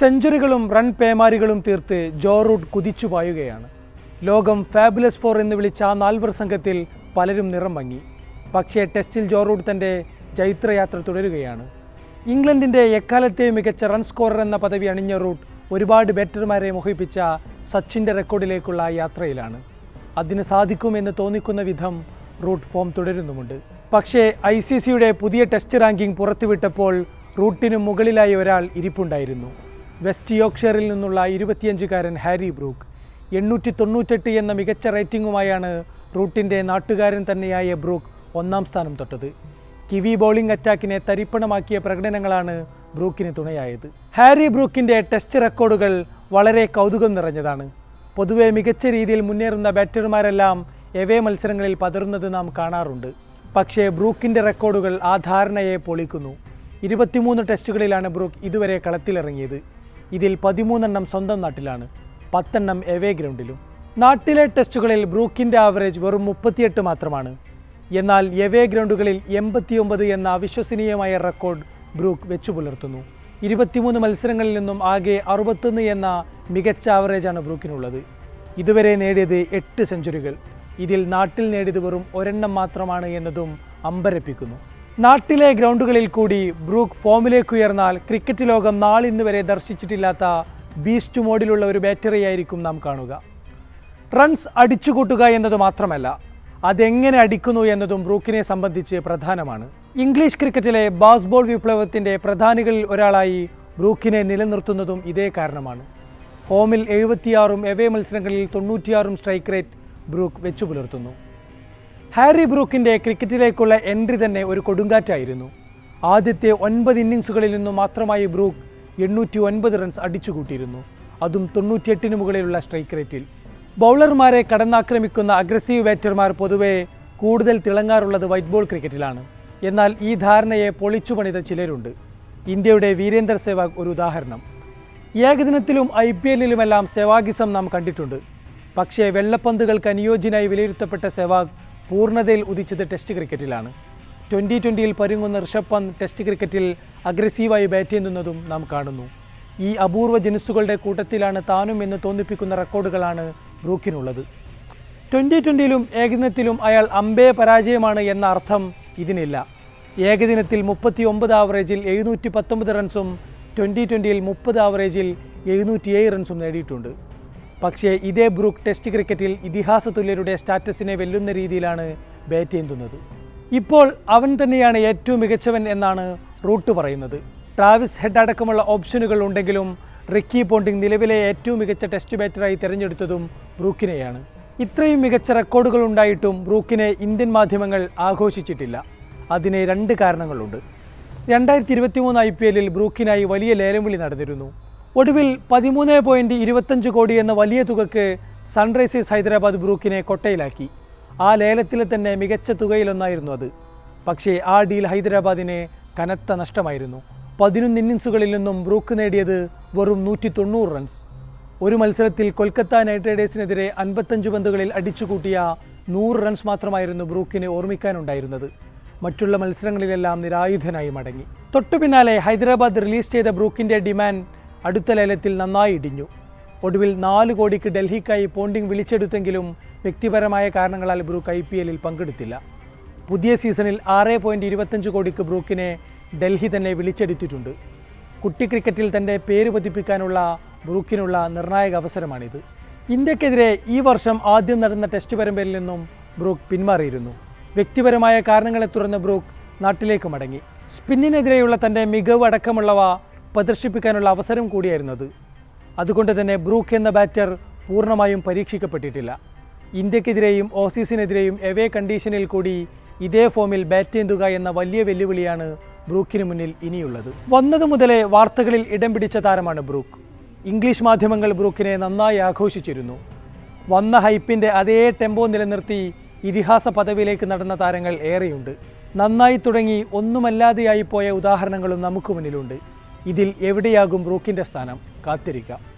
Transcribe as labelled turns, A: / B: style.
A: സെഞ്ചുറികളും run പേമാരികളും തീർത്ത് Joe Root കുതിച്ചു പായുകയാണ്. ലോകം ഫാബുലസ് ഫോർ എന്ന് വിളിച്ച ആ നാൽവർ സംഘത്തിൽ പലരും നിറം മങ്ങി പക്ഷേ ടെസ്റ്റിൽ ജോ റൂട്ട് തന്റെ ചൈത്രയാത്ര തുടരുകയാണ്. ഇംഗ്ലണ്ടിന്റെ എക്കാലത്തെയും മികച്ച റൺ സ്കോറർ എന്ന പദവി അണിഞ്ഞ റൂട്ട് ഒരുപാട് ബാറ്റർമാരെ മോഹിപ്പിച്ച സച്ചിന്റെ റെക്കോർഡിലേക്കുള്ള യാത്രയിലാണ്. അതിന് സാധിക്കുമെന്ന് തോന്നിക്കുന്ന വിധം റൂട്ട് ഫോം തുടരുന്നുമുണ്ട്. പക്ഷേ ഐ സി സിയുടെ പുതിയ ടെസ്റ്റ് റാങ്കിംഗ് പുറത്തുവിട്ടപ്പോൾ റൂട്ടിന് മുകളിലായി ഒരാൾ ഇരിപ്പുണ്ടായിരുന്നു. വെസ്റ്റ് യോക്ഷറിൽ നിന്നുള്ള ഇരുപത്തിയഞ്ചുകാരൻ ഹാരി ബ്രൂക്ക്. എണ്ണൂറ്റി തൊണ്ണൂറ്റെട്ട് എന്ന മികച്ച റേറ്റിംഗുമായാണ് റൂട്ടിന്റെ നാട്ടുകാരൻ തന്നെയായ ബ്രൂക്ക് ഒന്നാം സ്ഥാനം തൊട്ടത്. കിവി ബോളിംഗ് അറ്റാക്കിനെ തരിപ്പണമാക്കിയ പ്രകടനങ്ങളാണ് ബ്രൂക്കിന് തുണയായത്. ഹാരി ബ്രൂക്കിന്റെ ടെസ്റ്റ് റെക്കോർഡുകൾ വളരെ കൗതുകം നിറഞ്ഞതാണ്. പൊതുവെ മികച്ച രീതിയിൽ മുന്നേറുന്ന ബാറ്റർമാരെല്ലാം എവേ മത്സരങ്ങളിൽ പതറുന്നത് നാം കാണാറുണ്ട്. പക്ഷേ ബ്രൂക്കിന്റെ റെക്കോർഡുകൾ ആ ധാരണയെ പൊളിക്കുന്നു. ഇരുപത്തിമൂന്ന് ടെസ്റ്റുകളിലാണ് ബ്രൂക്ക് ഇതുവരെ കളത്തിലിറങ്ങിയത്. ഇതിൽ പതിമൂന്നെണ്ണം സ്വന്തം നാട്ടിലാണ് പത്തെണ്ണം എവേ ഗ്രൗണ്ടിലും. നാട്ടിലെ ടെസ്റ്റുകളിൽ ബ്രൂക്കിന്റെ ആവറേജ് വെറും മുപ്പത്തിയെട്ട് മാത്രമാണ്. എന്നാൽ എവേ ഗ്രൗണ്ടുകളിൽ എൺപത്തിയൊമ്പത് എന്ന അവിശ്വസനീയമായ റെക്കോർഡ് ബ്രൂക്ക് വെച്ചു പുലർത്തുന്നു. ഇരുപത്തിമൂന്ന് മത്സരങ്ങളിൽ നിന്നും ആകെ അറുപത്തൊന്ന് എന്ന മികച്ച ആവറേജാണ് ബ്രൂക്കിനുള്ളത്. ഇതുവരെ നേടിയത് എട്ട് സെഞ്ചുറികൾ. ഇതിൽ നാട്ടിൽ നേടിയത് വെറും ഒരെണ്ണം മാത്രമാണ് എന്നതും അമ്പരപ്പിക്കുന്നു. നാട്ടിലെ ഗ്രൗണ്ടുകളിൽ കൂടി ബ്രൂക്ക് ഫോമിലേക്ക് ഉയർന്നാൽ ക്രിക്കറ്റ് ലോകം നാളിന്ന് വരെ ദർശിച്ചിട്ടില്ലാത്ത ബീസ്റ്റ് മോഡിലുള്ള ഒരു ബാറ്ററിയായിരിക്കും നാം കാണുക. റൺസ് അടിച്ചുകൂട്ടുക എന്നത് മാത്രമല്ല അതെങ്ങനെ അടിക്കുന്നു എന്നതും ബ്രൂക്കിനെ സംബന്ധിച്ച് പ്രധാനമാണ്. ഇംഗ്ലീഷ് ക്രിക്കറ്റിലെ ബാസ്ബോൾ വിപ്ലവത്തിന്റെ പ്രധാനികളിൽ ഒരാളായി ബ്രൂക്കിനെ നിലനിർത്തുന്നതും ഇതേ കാരണമാണ്. ഹോമിൽ എഴുപത്തിയാറും എവേ മത്സരങ്ങളിൽ തൊണ്ണൂറ്റിയാറും സ്ട്രൈക്ക് റേറ്റ് ബ്രൂക്ക് വെച്ചു പുലർത്തുന്നു ഹാരി ബ്രൂക്കിന്റെ ക്രിക്കറ്റിലേക്കുള്ള എൻട്രി തന്നെ ഒരു കൊടുങ്കാറ്റായിരുന്നു. ആദ്യത്തെ ഒൻപത് ഇന്നിങ്സുകളിൽ നിന്നും മാത്രമായി ബ്രൂക്ക് എണ്ണൂറ്റി ഒൻപത് റൺസ് അടിച്ചുകൂട്ടിയിരുന്നു. അതും തൊണ്ണൂറ്റിയെട്ടിന് മുകളിലുള്ള സ്ട്രൈക്ക് റേറ്റിൽ. ബൗളർമാരെ കടന്നാക്രമിക്കുന്ന അഗ്രസീവ് ബാറ്റർമാർ പൊതുവെ കൂടുതൽ തിളങ്ങാറുള്ളത് വൈറ്റ് ബോൾ ക്രിക്കറ്റിലാണ്. എന്നാൽ ഈ ധാരണയെ പൊളിച്ചു പണിത ചിലരുണ്ട്. ഇന്ത്യയുടെ വീരേന്ദർ സെവാഗ് ഒരു ഉദാഹരണം. ഏകദിനത്തിലും ഐ പി എല്ലിലുമെല്ലാം സെവാഗിസം നാം കണ്ടിട്ടുണ്ട്. പക്ഷേ വെള്ളപ്പന്തുകൾക്ക് അനുയോജ്യനായി വിലയിരുത്തപ്പെട്ട സെവാഗ് പൂർണതയിൽ ഉദിച്ചത് ടെസ്റ്റ് ക്രിക്കറ്റിലാണ്. ട്വന്റി ട്വന്റിയിൽ പരുങ്ങുന്ന ഋഷഭ് പന്ത് ടെസ്റ്റ് ക്രിക്കറ്റിൽ അഗ്രസീവായി ബാറ്റ് ചെയ്യുന്നതും നാം കാണുന്നു. ഈ അപൂർവ ജനുസുകളുടെ കൂട്ടത്തിലാണ് താനും എന്ന് തോന്നിപ്പിക്കുന്ന റെക്കോർഡുകളാണ് ബ്രൂക്കിനുള്ളത്. ട്വന്റി ട്വന്റിയിലും ഏകദിനത്തിലും അയാൾ അമ്പേ പരാജയമാണ് എന്ന അർത്ഥം ഇതിനില്ല. ഏകദിനത്തിൽ മുപ്പത്തി ഒമ്പത് ആവറേജിൽ എഴുന്നൂറ്റി പത്തൊമ്പത് റൺസും ട്വന്റി ട്വന്റിയിൽ മുപ്പത് ആവറേജിൽ എഴുന്നൂറ്റിയേഴ് റൺസും നേടിയിട്ടുണ്ട്. പക്ഷേ ഇതേ ബ്രൂക്ക് ടെസ്റ്റ് ക്രിക്കറ്റിൽ ഇതിഹാസ തുല്യരുടെ സ്റ്റാറ്റസിനെ വെല്ലുന്ന രീതിയിലാണ് ബാറ്റ് ചെയ്യുന്നത് ഇപ്പോൾ അവൻ തന്നെയാണ് ഏറ്റവും മികച്ചവൻ എന്നാണ് റൂട്ട് പറയുന്നത്. ട്രാവിസ് ഹെഡ് അടക്കമുള്ള ഓപ്ഷനുകൾ ഉണ്ടെങ്കിലും റിക്കി പോണ്ടിങ് നിലവിലെ ഏറ്റവും മികച്ച ടെസ്റ്റ് ബാറ്ററായി തിരഞ്ഞെടുത്തതും ബ്രൂക്കിനെയാണ്. ഇത്രയും മികച്ച റെക്കോർഡുകൾ ഉണ്ടായിട്ടും ബ്രൂക്കിനെ ഇന്ത്യൻ മാധ്യമങ്ങൾ ആഘോഷിച്ചിട്ടില്ല. അതിന് രണ്ട് കാരണങ്ങളുണ്ട്. രണ്ടായിരത്തി ഇരുപത്തി മൂന്ന് ഐ പി എല്ലിൽ ബ്രൂക്കിനായി വലിയ ലേലം വിളി നടന്നിരുന്നു. ഒടുവിൽ പതിമൂന്ന് പോയിന്റ് ഇരുപത്തഞ്ച് കോടി എന്ന വലിയ തുകക്ക് സൺറൈസേഴ്സ് ഹൈദരാബാദ് ബ്രൂക്കിനെ കൊട്ടയിലാക്കി. ആ ലേലത്തിലെ തന്നെ മികച്ച തുകയിലൊന്നായിരുന്നു അത്. പക്ഷേ ആ ഡീൽ ഹൈദരാബാദിന് കനത്ത നഷ്ടമായിരുന്നു. പതിനൊന്ന് ഇന്നിങ്സുകളിൽ നിന്നും ബ്രൂക്ക് നേടിയത് വെറും നൂറ്റി തൊണ്ണൂറ് റൺസ്. ഒരു മത്സരത്തിൽ കൊൽക്കത്ത നൈറ്റ് റൈഡേഴ്സിനെതിരെ അൻപത്തഞ്ച് പന്തുകളിൽ അടിച്ചുകൂട്ടിയ നൂറ് റൺസ് മാത്രമായിരുന്നു ബ്രൂക്കിന് ഓർമ്മിക്കാനുണ്ടായിരുന്നത്. മറ്റുള്ള മത്സരങ്ങളിലെല്ലാം നിരായുധനായി മടങ്ങി. തൊട്ടു പിന്നാലെ ഹൈദരാബാദ് റിലീസ് ചെയ്ത ബ്രൂക്കിന്റെ ഡിമാൻഡ് അടുത്ത ലേലത്തിൽ നന്നായി ഇടിഞ്ഞു. ഒടുവിൽ നാല് കോടിക്ക് ഡൽഹിക്കായി പോണ്ടിംഗ് വിളിച്ചെടുത്തെങ്കിലും വ്യക്തിപരമായ കാരണങ്ങളാൽ ബ്രൂക്ക് ഐ പി എല്ലിൽ പങ്കെടുത്തില്ല. പുതിയ സീസണിൽ ആറ് പോയിന്റ് ഇരുപത്തഞ്ച് കോടിക്ക് ബ്രൂക്കിനെ ഡൽഹി തന്നെ വിളിച്ചെടുത്തിട്ടുണ്ട്. കുട്ടി ക്രിക്കറ്റിൽ തന്റെ പേര് പതിപ്പിക്കാനുള്ള ബ്രൂക്കിനുള്ള നിർണായക അവസരമാണിത്. ഇന്ത്യക്കെതിരെ ഈ വർഷം ആദ്യം നടന്ന ടെസ്റ്റ് പരമ്പരയിൽ നിന്നും ബ്രൂക്ക് പിന്മാറിയിരുന്നു. വ്യക്തിപരമായ കാരണങ്ങളെ തുടർന്ന് ബ്രൂക്ക് നാട്ടിലേക്ക് മടങ്ങി. സ്പിന്നിനെതിരെയുള്ള തന്റെ മികവ് അടക്കമുള്ളവ പ്രദർശിപ്പിക്കാനുള്ള അവസരം കൂടിയായിരുന്നത് അതുകൊണ്ട് തന്നെ ബ്രൂക്ക് എന്ന ബാറ്റർ പൂർണമായും പരീക്ഷിക്കപ്പെട്ടിട്ടില്ല. ഇന്ത്യക്കെതിരെയും ഓസീസിനെതിരെയും എവേ കണ്ടീഷനിൽ കൂടി ഇതേ ഫോമിൽ ബാറ്റ് ചെയ്യുക എന്ന വലിയ വെല്ലുവിളിയാണ് ബ്രൂക്കിന് മുന്നിൽ ഇനിയുള്ളത്. വന്നതു മുതലേ വാർത്തകളിൽ ഇടം പിടിച്ച താരമാണ് ബ്രൂക്ക്. ഇംഗ്ലീഷ് മാധ്യമങ്ങൾ ബ്രൂക്കിനെ നന്നായി ആഘോഷിച്ചിരുന്നു. വന്ന ഹൈപ്പിന്റെ അതേ ടെമ്പോ നിലനിർത്തി ഇതിഹാസ പദവിയിലേക്ക് നടന്ന താരങ്ങൾ ഏറെയുണ്ട്. നന്നായി തുടങ്ങി ഒന്നുമല്ലാതെയായി പോയ ഉദാഹരണങ്ങളും നമുക്ക് മുന്നിലുണ്ട്. ഇതിൽ എവിടെയാകും റൂക്കിന്റെ സ്ഥാനം? കാത്തിരിക്കാം.